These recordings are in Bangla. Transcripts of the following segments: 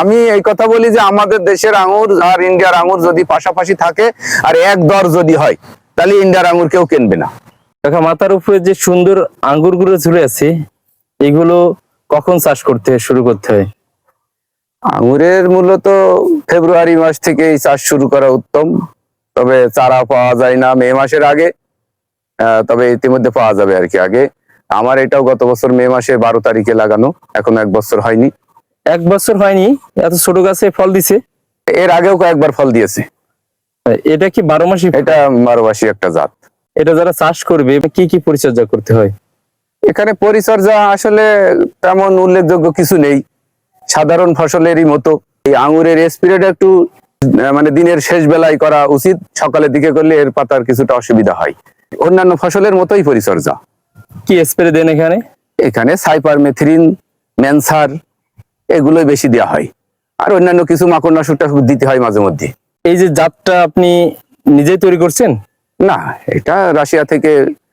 আমি এই কথা বলি যে আমাদের দেশের আঙুর আর ইন্ডিয়ার আঙুর যদি পাশাপাশি থাকে আর এক দর যদি হয় তাহলে ইন্ডিয়ার আঙুর কেউ কিনবে না। দেখা মাথার উপরে যে সুন্দর আঙ্গুরগুলো ঝুলে আছে এগুলো কখন চাষ করতে হয়, শুরু করতে হয়? আঙুরের মূলত ফেব্রুয়ারি মাস থেকে চাষ শুরু করা উত্তম তবে চারা পাওয়া যায় না মে মাসের আগে তবে ইতিমধ্যে পাওয়া যাবে আর কি আগে। আমার এটাও গত বছর মে মাসে বারো তারিখে লাগানো এখন এক বছর হয়নি। এক বছর হয়নি এত ছোট গাছে ফল দিছে। এর আগেও কয়েকবার ফল দিয়েছে। এটা কি বারো মাসই এটা বারোবাসী একটা জাত। এটা যারা চাষ করবে কি কি পরিচর্যা করতে হয়? এখানে পরিচর্যা আসলে তেমন উল্লেখযোগ্য কিছু নেই। সাধারণ ফসলেরই মতো এই আঙুরের স্প্রেটা একটু মানে দিনের শেষ বেলায় করা উচিত সকালের দিকে করলে এর পাতার কিছুটা অসুবিধা হয়। অন্যান্য ফসলের মতোই পরিচর্যা। কি স্প্রে দেন এখানে? এখানে সাইপার মেথ্রিন ম্যানসার এগুলোই বেশি দেওয়া হয়। আর অন্যান্য কিছু মাকড়নাশক টাশক দিতে হয় মাঝে মধ্যে। এই যে জাতটা আপনি নিজেই তৈরি করছেন? না এটা রাশিয়া থেকে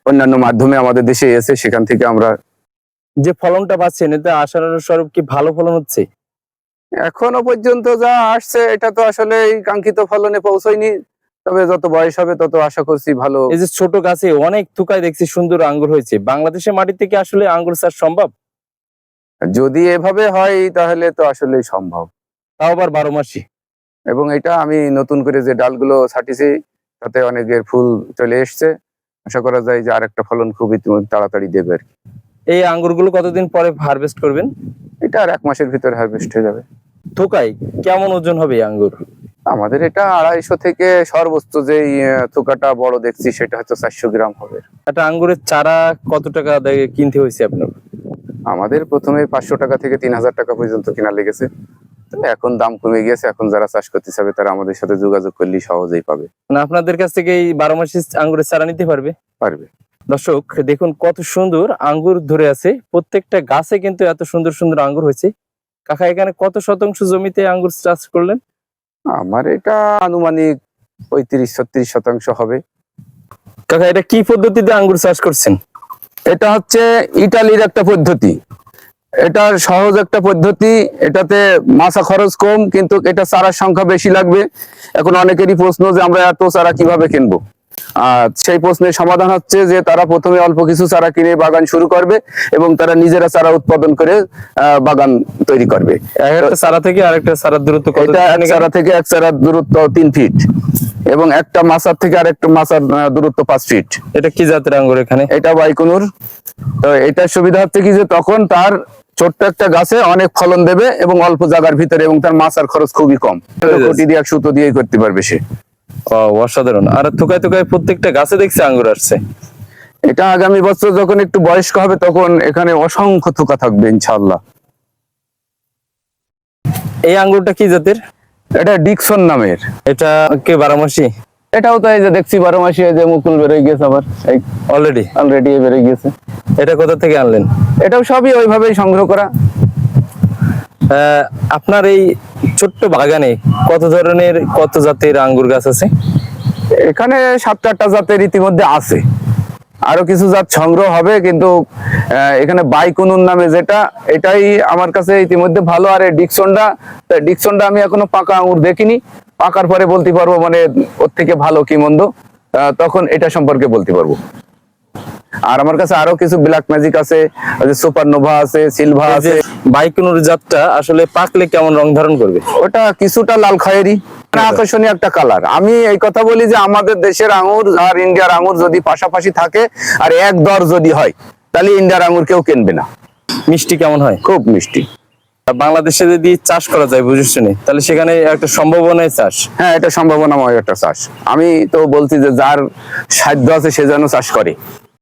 অন্যান্য মাধ্যমে আমাদের দেশে এসে সেখান থেকে আমরা যে ফলনটা পাচ্ছেন এতে আশানুরূপ কি ভালো ফলন হচ্ছে? এখনও পর্যন্ত যা আসছে এটা তো আসলে কাঙ্ক্ষিত ফলনে পৌঁছয়নি। তবে যত বয়স হবে তত আশা করছি ভালো। এই যে ছোট গাছে অনেক থুকায় দেখছি সুন্দর আঙ্গুর হয়েছে। বাংলাদেশের মাটি থেকে আসলে আঙ্গুর চাষ সম্ভব? যদি এভাবে হয় তাহলে তো আসলে সম্ভব। তাও আবার বারো মাসি এবং এটা আমি নতুন করে যে ডালগুলো ছাটিছি তাতে অনেকের ফুল চলে এসছে। আশা করা যায় যে আরেকটা ফলন খুবই তাড়াতাড়ি দেবে আর কি। এই আঙ্গুরগুলো কতদিন পরে হারভেস্ট করবেন? এটা আর এক মাসের ভিতরে হারভেস্ট হয়ে যাবে। থোকায় কেমন ওজন হবে এই আঙ্গুর? আমাদের এটা আড়াইশো থেকে সর্বোচ্চ যে থোকাটা বড় দেখছি সেটা হচ্ছে চারশো গ্রাম হবে। একটা আঙ্গুরের চারা কত টাকা দিয়ে কিনতে হয়েছে আপনার? আমাদের প্রথমে পাঁচশো টাকা থেকে তিন হাজার টাকা পর্যন্ত কেনা লেগেছে। এখন দাম কমে গিয়েছে এখন যারা চাষ করতে চাবে তারা আমাদের সাথে যোগাযোগ করলেই সহজেই পাবে। মানে আপনাদের কাছ থেকে এই বারো মাসি আঙ্গুরের চারা নিতে পারবে? পারবে। দর্শক দেখুন কত সুন্দর আঙ্গুর ধরে আছে। প্রত্যেকটা গাছে কিন্তু এত সুন্দর সুন্দর আঙ্গুর হয়েছে। কাকা এখানে কত শতাংশ জমিতে আঙ্গুর চাষ করলেন? আমার এটা আনুমানিক পঁয়ত্রিশ ছত্রিশ শতাংশ হবে। কাকা এটা কি পদ্ধতিতে আঙ্গুর চাষ করছেন? এটা হচ্ছে ইটালির একটা পদ্ধতি। এটা সহজ একটা পদ্ধতি এটাতে মাছা খরচ কম কিন্তু এটা চারার সংখ্যা বেশি লাগবে। এখন অনেকেরই প্রশ্ন যে আমরা এত চারা কীভাবে কিনবো? আর সেই প্রশ্নের সমাধান হচ্ছে যে তারা প্রথমে অল্প কিছু চারা কিনে বাগান শুরু করবে এবং তারা নিজেরা চারা উৎপাদন করে আহ, বাগান তৈরি করবে। চারা থেকে আরেকটা চারার দূরত্ব কত এটা এক চারা থেকে এক চারার দূরত্ব তিন ফিট এবং একটা মাছার থেকে আরেকটা মাছার আহ, দূরত্ব পাঁচ ফিট এটা কি জাতের আঙ্গুর এখানে? এটা বাইকুনুর। তো এটার সুবিধা হচ্ছে কি যে তখন তার ছোট্ট একটা গাছে অনেক ফলন দেবে এবং অল্প জায়গার ভিতরে এবং তার মাছার খরচ খুবই কম। কোটি দিয়ে সুতো দিয়ে করতে পারবে সে। অসাধারণ। আর থোকায় থোকায় প্রত্যেকটা গাছে দেখছে আঙ্গুর আসছে। এটা আগামী বছর যখন একটু বয়স্ক হবে তখন এখানে অসংখ্য থোকা থাকবে ইনশাল্লাহ এই আঙ্গুরটা কি জাতের? এটা ডিকসন নামের। এটা কে বারামাসি? এটাও তো এই যে দেখছি বারো মাসে যে মুকুল বেরোয় গেছে আবার। অলরেডি অলরেডি বেরোয় গেছে। এটা কোথা থেকে আনলেন? এটাও সবই ওইভাবেই সংগ্রহ করা। আহ, আপনার এই ছোট্ট বাগানে কত ধরনের কত জাতের আঙ্গুর গাছ আছে? এখানে সাত আটটা জাতের ইতিমধ্যে আছে। আরও কিছু জাত সংগ্রহ হবে, কিন্তু এখানে বাইকুনুন নামে যেটা, এটাই আমার কাছে ইতিমধ্যে ভালো। আর এই ডিকসনটা, তা ডিকসনটা আমি এখনও পাকা আঙুর দেখিনি। পাকার পরে বলতে পারব মানে ওর থেকে ভালো কি মন্দ। তখন এটা সম্পর্কে বলতে পারব। আর আমার কাছে আরও কিছু ব্ল্যাক ম্যাজিক আছে সুপার নোভা আছে সিলভা আছে। বাইকুনুর জাতটা আসলে পাকলে কেমন রং ধারণ করবে? ওটা কিছুটা লাল খয়েরি। মানে আকর্ষণীয় একটা কালার আমি এই কথা বলি যে আমাদের দেশের আঙুর আর ইন্ডিয়ার আঙুর যদি পাশাপাশি থাকে আর এক দর যদি হয় তাহলে ইন্ডিয়ার আঙুর কেউ কিনবে না। মিষ্টি কেমন হয়? খুব মিষ্টি। বাংলাদেশে যদি চাষ করা যায় বুঝেছ নি, তাহলে সেখানে একটা সম্ভাবনায় চাষ। হ্যাঁ এটা সম্ভাবনাময় একটা চাষ। আমি তো বলছি যে যার সাধ্য আছে সে যেন চাষ করে।